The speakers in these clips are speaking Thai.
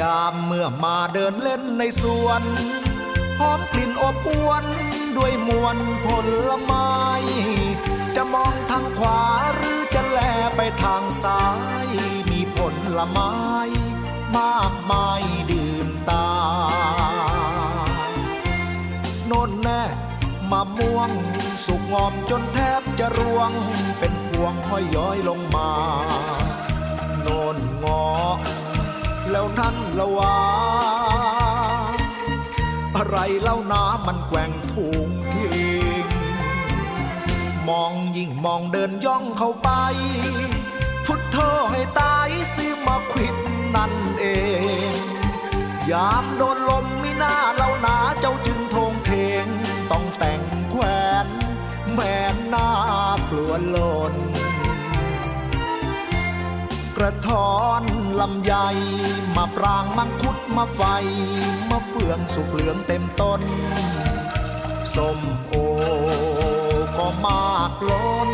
ยามเมื่อมาเดินเล่นในสวน หอมกลิ่นอบอวนด้วยมวลผลไม้ จะมองทางขวาหรือจะแลไปทางซ้าย มีผลไม้ มากมายดื่มตา โน่นแน่มะม่วงสุกงอมจนแทบจะร่วง เป็นพวงห้อยย้อยลงมา โน่นงอ แล้วนั่นละวาอะไรเล่าน้ำมันแกว่งทุงทิ้งมองยิ่งมองเดินย่องเข้าไป พุทโธให้ตายสิมาควิดนั่นเอง ยามโดนลมมิน่าเล่าหนาเจ้าจึงทงเทง ต้องแต่งแขวนแม่น่ากลัวหล่น กระท้อนลำไยมาปรางมังคุดมาไฟมาเฟืองสุกเหลืองเต็มต้นส้มโอก็มากล้น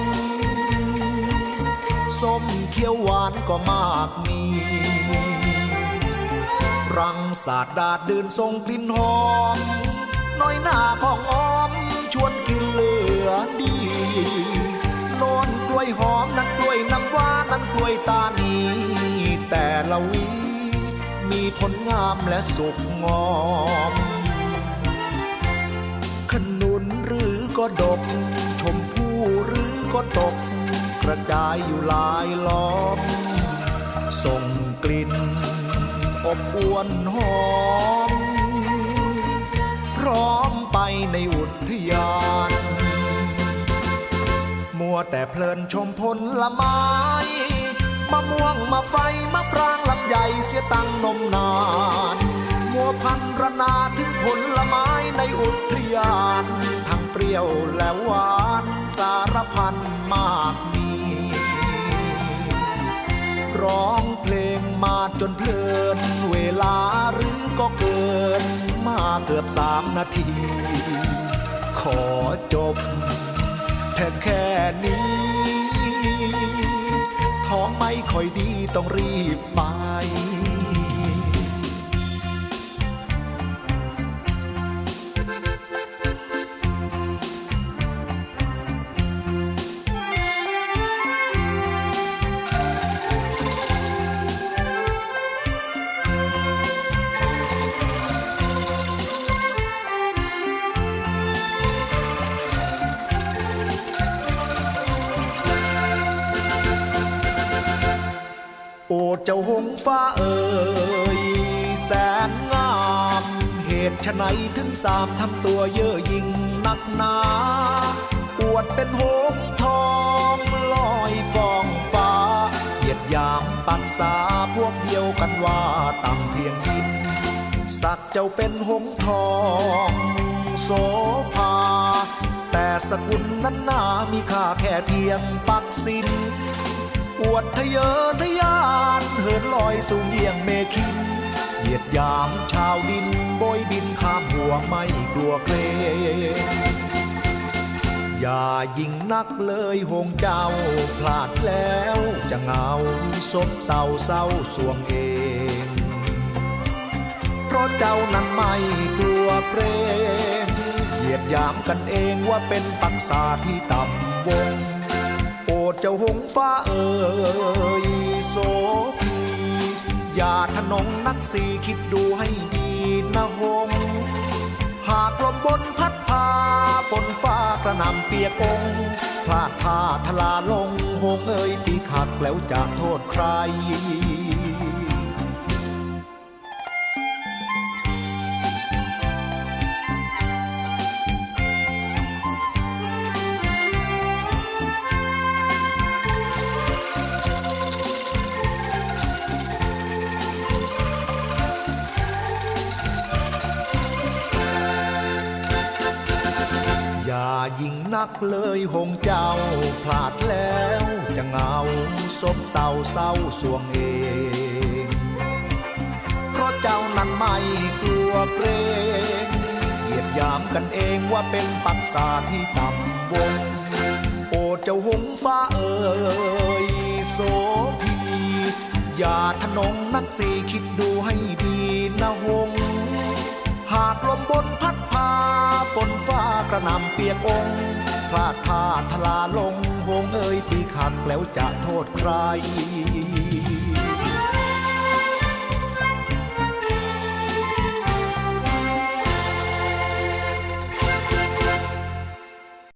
ส้มเขียวหวานก็มากมีรังสาดดาดดื่นทรงกลิ่นหอม น้อยหน้าของอ้อมชวนกินเหลือดีโนนกล้วยหอม ผลงามและสุกงอม ขนุนหรือก็ดก ชมพู่หรือก็ตก กระจายอยู่หลายล้อม ส่งกลิ่น อบอวนหอม พร้อมไปในอุทยาน มัวแต่เพลินชมผลละไม้ มะม่วงมาไฟมะปรางลำใหญ่เสียตังนมนานมัวพันรนาถึงผลไม้ในอุทยาน ทั้งเปรี้ยวและหวานสารพันมากมี ร้องเพลงมาจนเพลิน เวลาหรือก็เกิน มาเกือบสามนาที ขอจบ แค่แค่นี้ ของไม่ค่อยดีต้องรีบไป โอ้เจ้าหงฟ้าเอ่ยแสนงาม เหตุไฉนถึงสามทำตัวเย่อยิ่งนักหนา อวดเป็นหงทองลอยฟองฟ้า เหยียดยามปักษาพวกเดียวกันว่าต่ำเพียงดิน สักเจ้าเป็นหงทองโสภาแต่สกุลนั้นนามีค่าแค่เพียงปักสิน อวดทะเยอทะยานเหินล อยสูงเยี่ยงเมขิน เหยียดยามชาวดินโบยบินข้ามหัวไม่กลัวเกรงอย่ายิงนักเลยหงเจ้าพลาดแล้วจะเหงาซบเศร้าเศร้าสวงเอง เพราะเจ้านั้นไม่กลัวเกรงเหยียดยามกันเองว่าเป็นปักษาที่ต่ำวงโอดเจ้าหงฟ้าเอ่ยโสพี อย่าทะนงนักสีคิดดูให้ดีนะหงหากลมบนพัดพาฝนฟ้ากระนำเปียกองพลาดท่าทลาลงหงเอ้ยตีขักแล้วจะโทษใคร นักเลยหงเจ้าพลาดแล้วจะเหงาซบเศร้าเศร้าสวงเอง เพราะเจ้านั้นไม่กลัวเกรงเหยียดยามกันเองว่าเป็นปักษาที่ต่ำวงโอดเจ้าหงฟ้าเอ่ยโสพีอย่าทนงนักสีคิดดูให้ดีนะหง หากลมบนพัดพาฝนฟ้ากระนำเปียกอง พลาดท่าทลาลงหงเอ้ยที่ขัดแล้วจะโทษใคร